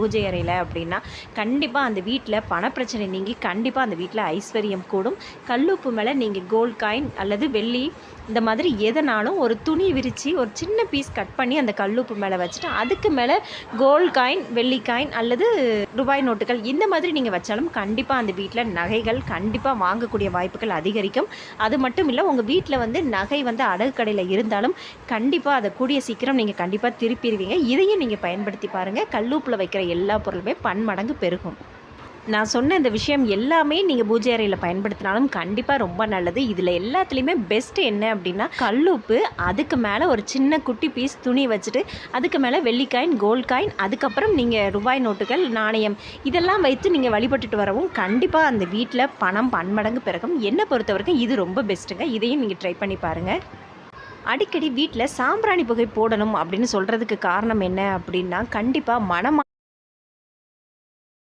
பூஜை அறையில் அப்படின்னா கண்டிப்பாக அந்த வீட்டில் பணப்பிரச்சனை நீங்கி கண்டிப்பாக அந்த வீட்டில் ஐஸ்வர்யம் கூடும். கல்லுப்பு மேலே நீங்கள் கோல்ட் காயின் அல்லது வெள்ளி இந்த மாதிரி எதனாலும் ஒரு துணி விரித்து ஒரு சின்ன பீஸ் கட் பண்ணி அந்த கல்லுப்பு மேலே வச்சுட்டு அதுக்கு மேலே கோல்ட் காயின் வெள்ளி காயின் அல்லது ரூபாய் நோட்டுகள் இந்த மாதிரி நீங்கள் வச்சாலும் கண்டிப்பாக அந்த வீட்டில் நகைகள் கண்டிப்பாக வாங்கக்கூடிய வாய்ப்புகள் அதிகரிக்கும். அது மட்டும் இல்லை உங்கள் வீட்டில் வந்து நகை வந்து அடகு கடையில் இருந்தாலும் கண்டிப்பாக அதை கூடிய சீக்கிரம் நீங்கள் கண்டிப்பாக திருப்பிடுவீங்க இதையும் நீங்கள் பயன்படுத்தி பாருங்கள் கல்லூப்பில் வைக்கிற எல்லா பொருளுமே பன்மடங்கு பெருகும். நான் சொன்ன இந்த விஷயம் எல்லாமே நீங்கள் பூஜை அறையில் பயன்படுத்தினாலும் கண்டிப்பாக ரொம்ப நல்லது. இதில் எல்லாத்துலேயுமே பெஸ்ட் என்ன அப்படின்னா கல்லுப்பு அதுக்கு மேலே ஒரு சின்ன குட்டி பீஸ் துணி வச்சுட்டு அதுக்கு மேலே வெள்ளிக்காயின் கோல்ட் காயின் அதுக்கப்புறம் நீங்கள் ரூபாய் நோட்டுகள் நாணயம் இதெல்லாம் வைத்து நீங்கள் வழிபட்டுட்டு வரவும் கண்டிப்பாக அந்த வீட்டில் பணம் பன்மடங்கு பிறகும் என்னை பொறுத்த வரைக்கும் இது ரொம்ப பெஸ்ட்டுங்க இதையும் நீங்கள் ட்ரை பண்ணி பாருங்கள் அடிக்கடி வீட்டில் சாம்பிராணி புகை போடணும் அப்படின்னு சொல்கிறதுக்கு காரணம் என்ன அப்படின்னா கண்டிப்பாக மனமா